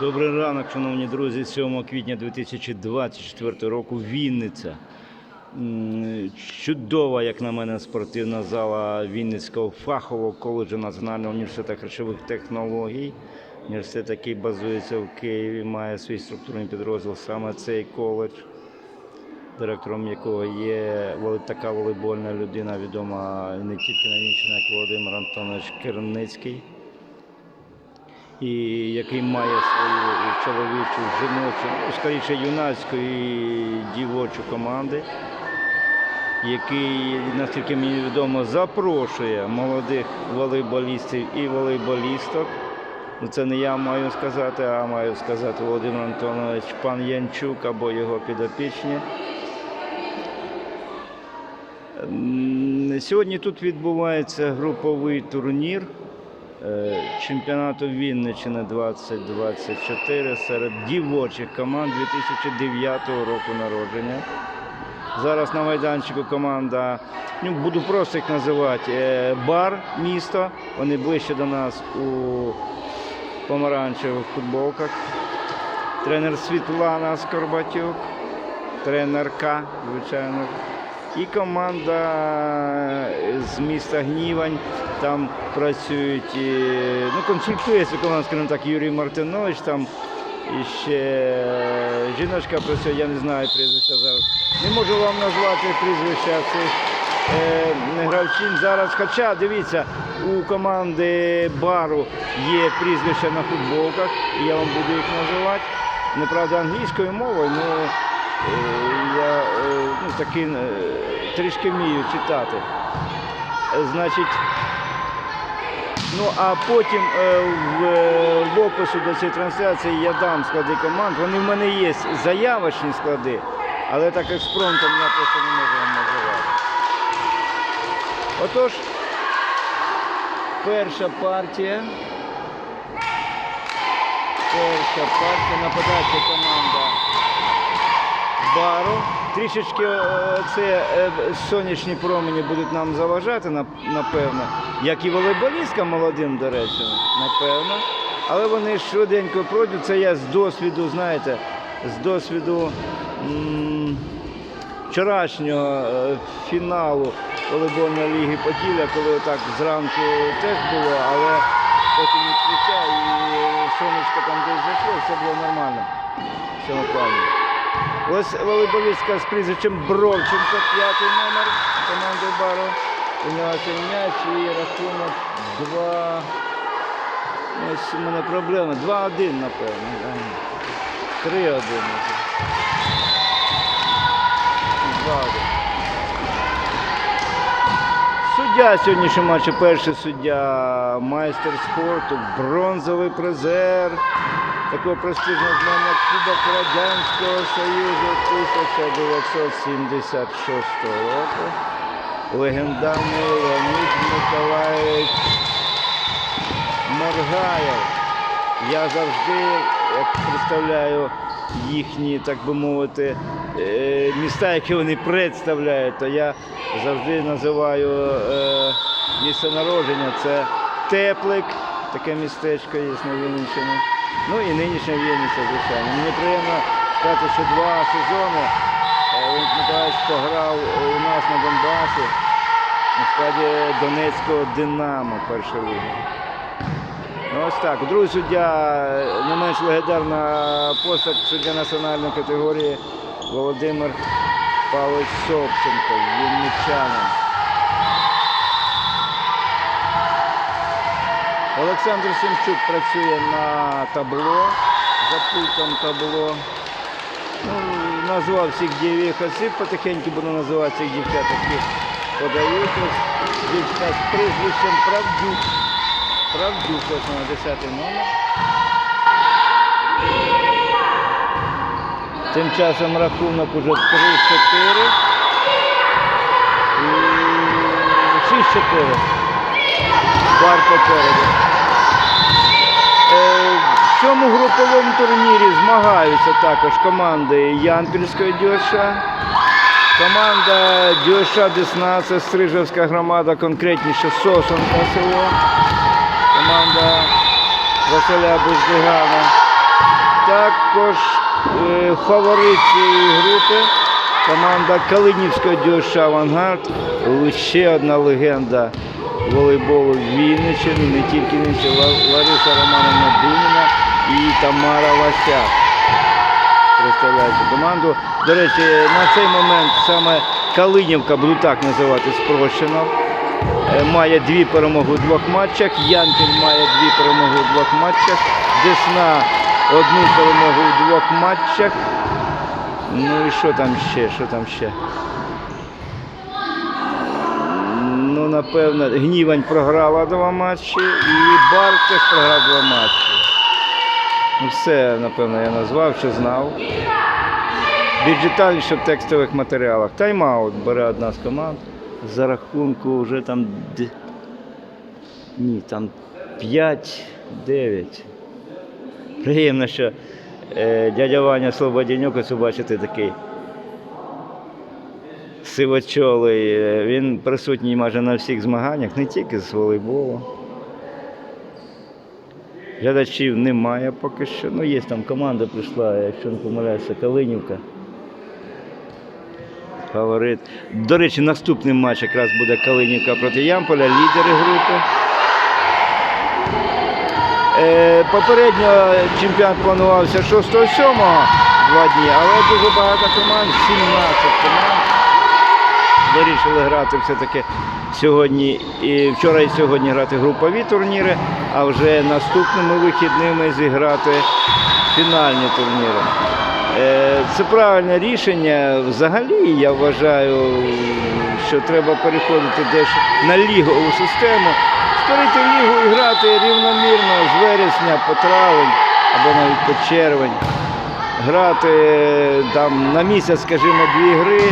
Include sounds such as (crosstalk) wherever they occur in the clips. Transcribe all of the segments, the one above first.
Добрий ранок, шановні друзі. 7 квітня 2024 року Вінниця. Чудова, як на мене, спортивна зала Вінницького фахового коледжу Національного університету харчових технологій. Університет, який базується в Києві, має свій структурний підрозділ саме цей коледж, директором якого є така волейбольна людина, відома не тільки на Вінниччині, як Володимир Антонович Керницький і який має свою чоловічу, жіночу, ну, скоріше юнацьку і дівочу команди, який, наскільки мені відомо, запрошує молодих волейболістів і волейболісток. Ну, це не я маю сказати, а маю сказати Володимир Антонович пан Янчук або його підопічні. Сьогодні тут відбувається груповий турнір чемпіонату Вінниччини 2024 серед дівочих команд 2009 року народження. Зараз на майданчику команда, ну буду просто їх називати, е, бар місто. Вони ближче до нас у помаранчевих футболках. Тренер Світлана Скорбатюк, тренерка, звичайно. І команда з міста Гнівань. Там працюють, е, ну, консультується команда, скажімо так, Юрій Мартинович, там і ще жіночка працює, я не знаю прізвища зараз. Не можу вам назвати прізвища цих е, гравчин зараз. Хоча дивіться, у команди бару є прізвища на футболках, і я вам буду їх називати. Неправда, англійською мовою, але я е, ну, таки е, трішки вмію читати. Е, Значить, ну а потім е, в, е, опису до цієї трансляції я дам склади команд. Вони в мене є заявочні склади, але так фронтом я просто не можу вам називати. Отож, перша партія. Перша партія нападаюча команда бару. Трішечки е, це е, сонячні промені будуть нам заважати, напевно, як і волейболісткам молодим, до речі, напевно. Але вони швиденько пройдуть. Це я з досвіду, знаєте, з досвіду м, вчорашнього е, фіналу волейбольної ліги Поділля, коли так зранку теж було, але потім відкриття і сонечко там десь зайшло, все було нормально в цьому плані. Ось волейболістка з прізвищем Бровченко, п'ятий номер команди Бару. У нього м'яч і рахунок 2. Ось у мене проблема. 2-1, напевно. 3-1. 2-1. Суддя сьогоднішнього матчу, перший суддя, майстер спорту, бронзовий призер такого престижного звання Кубок Радянського Союзу 1976 року. Легендарний Леонід Миколаївич Моргаєв. Я завжди як представляю їхні, так би мовити, е, міста, які вони представляють, то я завжди називаю е, місце народження. Це Теплик, таке містечко є на Вінниччині. Ну і нинішня Вінниця, звичайно. Мені приємно сказати, що два сезони е, Леонід Миколаївич пограв у нас на Донбасі на складі Донецького Динамо першої ліги. Ну ось так. Другий суддя, е, не менш легендарна постать суддя національної категорії Володимир Павлович Собченко, вінничанин. Олександр Семчук працює на табло, за пультом табло. Ну, назвав всіх дівчих осіб, потихеньку буду називати всіх дівчат, які подають. Ось з прізвищем Правдюк. Правдюк, ось вона 10 номер. Тим часом рахунок уже 3-4. І 6-4. Бар попереду. Е, В цьому груповому турнірі змагаються також команди Янпільської ДЮШ, команда ДЮШ Десна, це Стрижевська громада, конкретніше Сосонка село, команда Василя Бездигана. також е, фаворит цієї групи. Команда Калинівського ДЮШ «Авангард». Ще одна легенда волейболу Вінниччини, не тільки Вінниччини, Лариса Романовна Дуніна і Тамара Васяк. Представляють команду. До речі, на цей момент саме Калинівка, буду так називати спрощено, е, має дві перемоги у двох матчах. Янкін має дві перемоги у двох матчах. Десна одну перемогу у двох матчах. Ну і що там ще? Що там ще? Ну, напевно, Гнівань програла два матчі і теж програв два матчі. Ну, все, напевно, я назвав, що знав. Більш детальніше в текстових матеріалах. Тайм-аут бере одна з команд. За рахунку вже там. Ні, там 5-9. Приємно, що е, дядя Ваня Слободянюк, ось бачите, такий сивочолий. Е, Він присутній майже на всіх змаганнях, не тільки з волейболу. Глядачів немає поки що. Ну, є там команда прийшла, якщо не помиляюся, Калинівка. Фаворит. До речі, наступний матч якраз буде Калинівка проти Ямполя, лідери групи. Е, попередньо чемпіонат планувався 6-7 два дні, але дуже багато команд, 17 команд. Вирішили грати все-таки сьогодні і вчора і сьогодні грати групові турніри, а вже наступними вихідними зіграти фінальні турніри. Е, Це правильне рішення. Взагалі я вважаю, що треба переходити десь на лігову систему, створити лігу і грати рівномірно з вересня по травень або навіть по червень грати е, там на місяць, скажімо, дві гри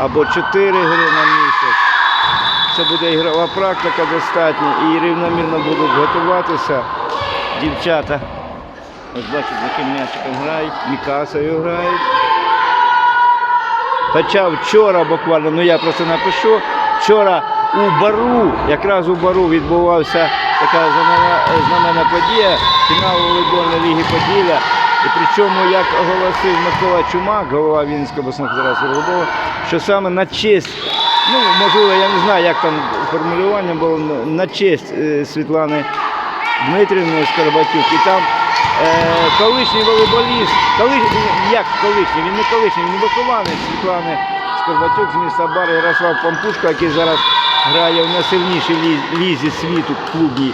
або чотири гри на місяць. Це буде ігрова практика достатньо і рівномірно будуть готуватися дівчата. Ось бачите, з яким м'ячиком грають, Мікасою грають. Хоча вчора буквально, ну я просто напишу, вчора у бару, якраз у бару відбувався така знамена, подія, фінал волейбольної ліги Поділля. І причому, як оголосив Микола Чумак, голова Вінницького обласного федерації волейболу, що саме на честь, ну можливо, я не знаю, як там формулювання було, на честь е, Світлани Дмитрівни Скорбатюк. І там е, колишній волейболіст, колиш, як колишній, він не колишній, він вихованець Світлани Скорбатюк з міста Бар Ярослав Пампушко, який зараз грає в найсильнішій лізі світу клубній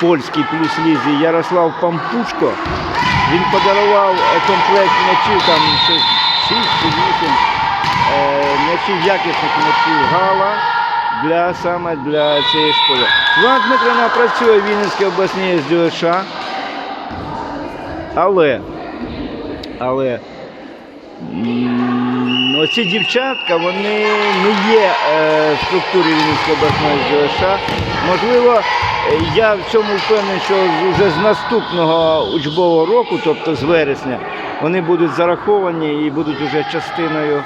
польській плюс лізі Ярослав Пампушко. Він подарував е, комплект м'ячів, там щось 6 чи 8 е, м'ячів, якісних м'ячів Гала для саме для цієї школи. Світлана Дмитрина працює в Вінницькій обласній СДШ, але, але оці дівчатка, вони не є е, в структурі Вінницької обласної СДШ. Можливо, я в цьому впевнений, що вже з наступного учбового року, тобто з вересня, вони будуть зараховані і будуть вже частиною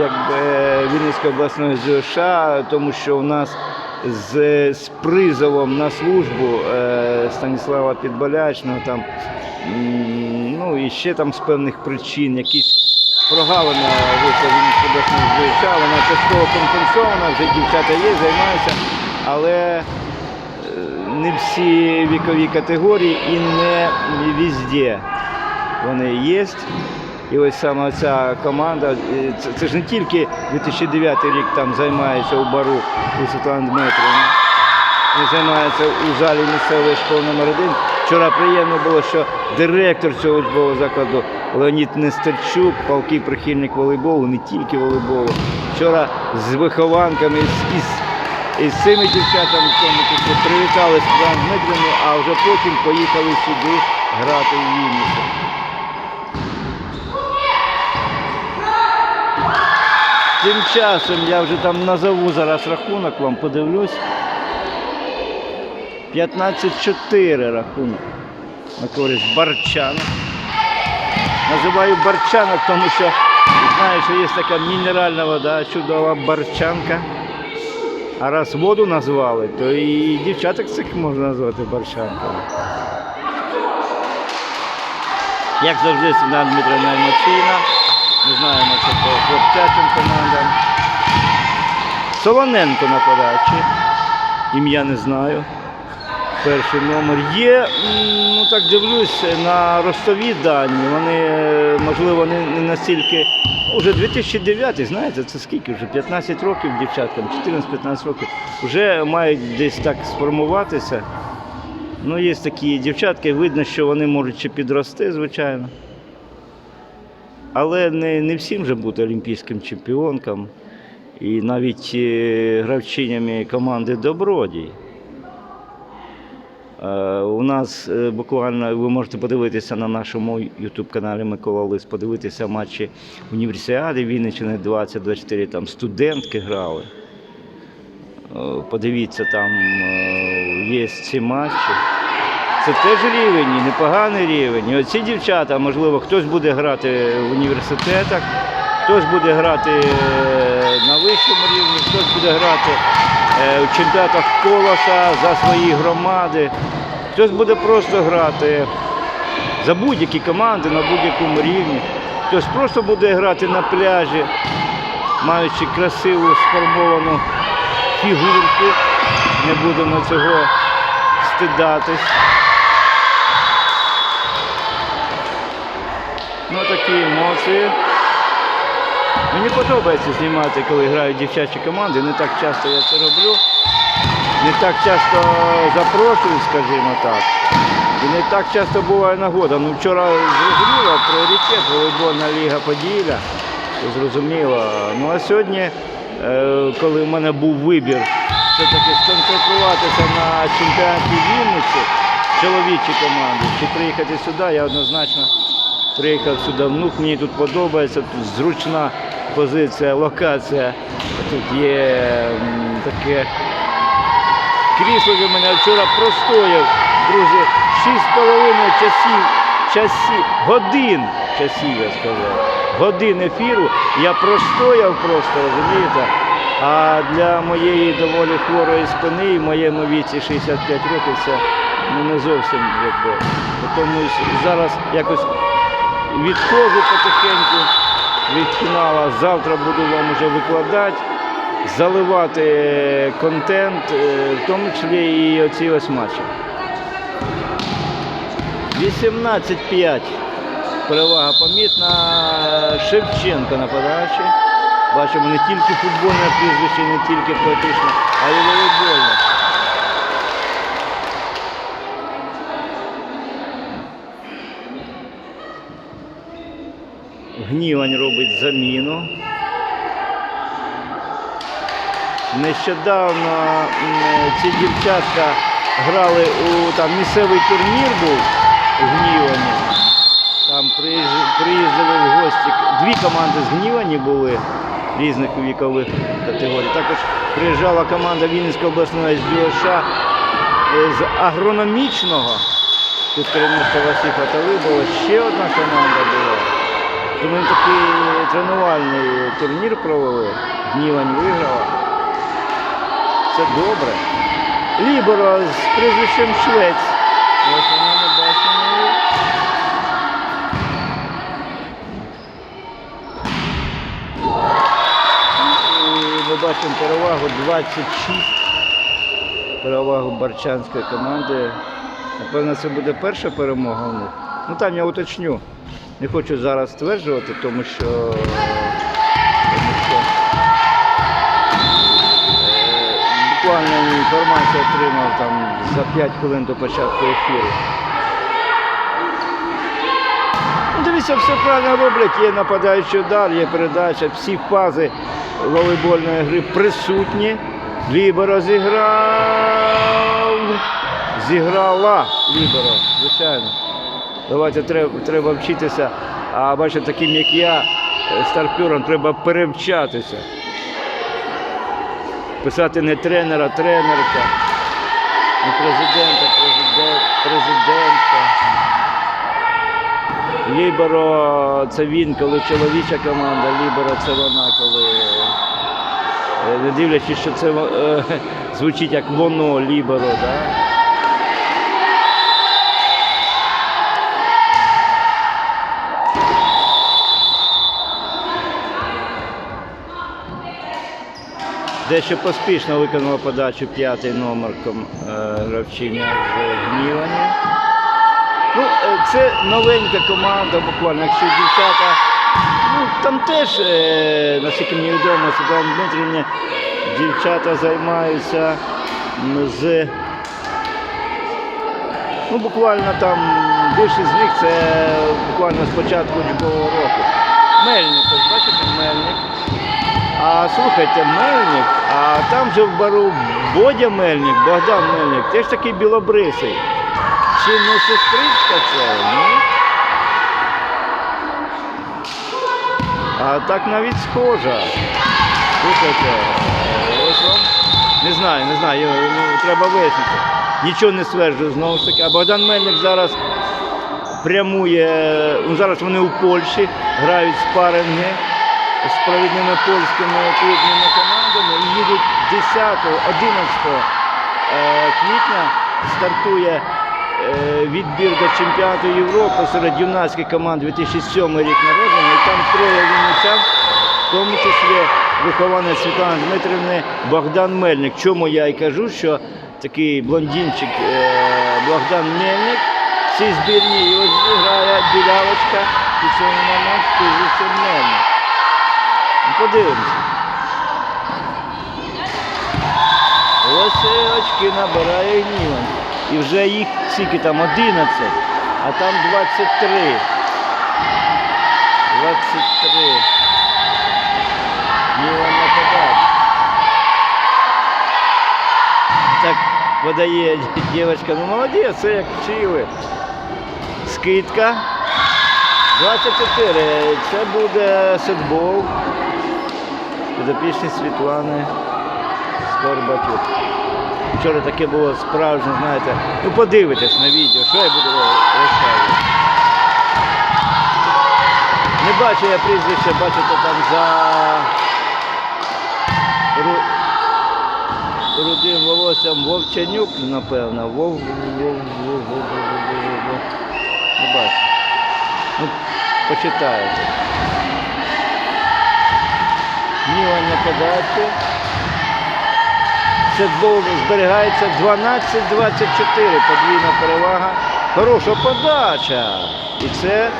якби, Вінницької обласної ЗШ, тому що у нас з, з призовом на службу е, Станіслава Підболячного там, ну і ще там з певних причин якісь прогалина обласної ЗШ, вона частково компенсована, вже дівчата є, займаються, але е, не всі вікові категорії і не везде вони є. І ось саме ця команда, е, це, ж не тільки 2009 рік там займається у бару у Світлани Дмитрівни. Він займається у залі місцевої школи номер 1 Вчора приємно було, що директор цього учбового закладу Леонід Нестерчук, палкий прихильник волейболу, не тільки волейболу. Вчора з вихованками, з, із, із цими дівчатами привітали Світлану Дмитрівну, а вже потім поїхали сюди грати в Вінницю. Тим часом я вже там назову зараз рахунок, вам подивлюсь. 15-4 рахунок на користь Барчана. Називаю Барчанок, тому що знаю, що є така мінеральна вода, чудова барчанка. А раз воду назвали, то і дівчаток цих можна назвати барчанками. Як завжди, Світлана Дмитрівна емоційна. Ми знаємо, це по хлопчачим командам. Солоненко на подачі. Ім'я не знаю. Перший номер є. Ну так дивлюсь на ростові дані. Вони, можливо, не, не настільки. Уже 2009, знаєте, це скільки вже? 15 років дівчаткам, 14-15 років. Вже мають десь так сформуватися. Ну, є такі дівчатки, видно, що вони можуть ще підрости, звичайно. Але не, не всім же бути олімпійським чемпіонкам і навіть е, гравчинями команди Добродій. Е, У нас е, буквально ви можете подивитися на нашому youtube каналі Микола Лис, подивитися матчі універсіади Вінниччини 2024, там студентки грали. Е, Подивіться, там є ці матчі. Це теж рівень, непоганий рівень. І оці дівчата, можливо, хтось буде грати в університетах, хтось буде грати на вищому рівні, хтось буде грати е, у чемпіонатах колоса за свої громади, хтось буде просто грати за будь-які команди на будь-якому рівні, хтось просто буде грати на пляжі, маючи красиву сформовану фігурку. Не будемо цього стидатись. Ну такі емоції. Мені подобається знімати, коли грають дівчачі команди. Не так часто я це роблю. Не так часто запрошую, скажімо так. І не так часто буває нагода. Ну вчора зрозуміло пріоритет волейбольна ліга Поділля. Зрозуміло. Ну а сьогодні, е, коли в мене був вибір все-таки сконцентруватися на чемпіонаті Вінниці, чоловічі команди, чи приїхати сюди, я однозначно приїхав сюди. Внук мені тут подобається, тут зручна позиція, локація. Тут є таке крісло для мене вчора простояв, друзі, 6,5 часів, часів, годин часів, я сказав. Годин ефіру я простояв просто, розумієте? А для моєї доволі хворої спини і моєму віці 65 років це ну, не зовсім якби. Тому зараз якось відходжу потихеньку від фіналу. Завтра буду вам уже викладати, заливати контент, е, в тому числі і оці ось матчі. 18-5. Перевага помітна. Шевченко на подачі. Бачимо не тільки футбольне прізвище, не тільки поетичне, а й волейбольне. Гнівань робить заміну. Нещодавно ці дівчатка грали у там місцевий турнір був у Гнівані. Там приїздили в гості. Дві команди з Гнівані були різних вікових категорій. Також приїжджала команда Вінницької обласної СДЮШ е, з агрономічного. Тут керівництво Васиха Талибова. Ще одна команда була. Тому він такий тренувальний турнір провели. Гнівань виграла. Це добре. Ліборо з прізвищем Швець. Ось вона ми бачимо. І ми бачимо перевагу 26. Перевагу барчанської команди. Напевно, це буде перша перемога у них. Ну там я уточню. Не хочу зараз стверджувати, тому що, тому що е, буквально інформацію отримав там за 5 хвилин до початку ефіру. Ну, дивіться, все правильно роблять. Є нападаючий удар, є передача, всі фази волейбольної гри присутні. Ліберо зіграв. Зіграла Ліберо, звичайно. Давайте треба, треба вчитися. А бачите, таким як я, е, старпюром, треба перевчатися. Писати не тренера, тренерка, не президента, президент, президентка. Ліберо це він, коли чоловіча команда, Ліберо це вона, коли. е, Не дивлячись, що це е, (laughs) звучить як воно, Ліберо, да? Дещо поспішно виконала подачу п'ятий номер е, гравчиня з Гнівані. Ну, е, це новенька команда, буквально, якщо дівчата. Ну, там теж, е, наскільки мені відомо, Світлана Дмитрівна, дівчата займаються з. Ну, буквально там більшість з них це буквально з початку учбового року. Мельник, ось бачите, Мельник. А слухайте, Мельник, а там же в бару Бодя Мельник, Богдан Мельник, теж такий білобрисий. Чи не сестричка це? Ні? А так навіть схожа. Слухайте, ось вам. Не знаю, не знаю, ну, треба вияснити. Нічого не стверджую знову ж таки. А Богдан Мельник зараз прямує. Ну, зараз вони у Польщі грають спаринги з провідними польськими клубними командами і їдуть 10, 11 е, квітня стартує е, відбір до чемпіонату Європи серед юнацьких команд 2007 рік народження. І там троє вінничан, в тому числі вихованець Світлани Дмитрівни Богдан Мельник. Чому я і кажу, що такий блондинчик е, Богдан Мельник цій збірні і ось грає білявочка і цьому момент Кузиця Мельник. Ну, Подивимося. Ось очки набирає Гніван. І вже їх скільки там 11, а там 23. 23. Гніван нападає. Так подає дівчинка. Ну молодець, як вчили. Скидка. 24. Це буде сетбол. Підопічні Світлани Скорбатюк. Вчора таке було справжнє, знаєте. Ну подивитесь на відео, що я буду розказувати. Не бачу я прізвище, бачите там за Ру... рудим волоссям Вовчанюк, напевно. Вов... Вов... Вов... Вов... Вов... Вов... Вов... Не бачу. Ну, почитаєте. Мілан на подачі. Сетбол зберігається 12-24. Подвійна перевага. Хороша подача. І це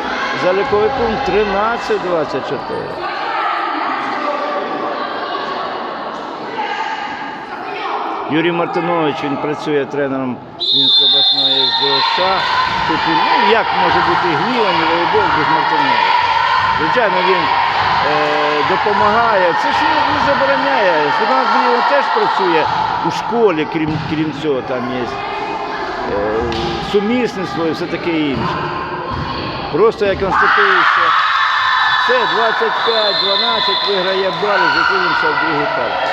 заліковий пункт 13-24. Юрій Мартинович, він працює тренером Вінської обласної СДС. Тут він, ну, як може бути гніваний волейбол без Мартиновича? Звичайно, він е, допомагає. Це ж не- забороняє. Світлана Дмитрівна теж працює у школі, крім, крім цього, там є е, сумісництво і все таке інше. Просто я констатую, що це 25-12 виграє бали, закинемося в другий парк.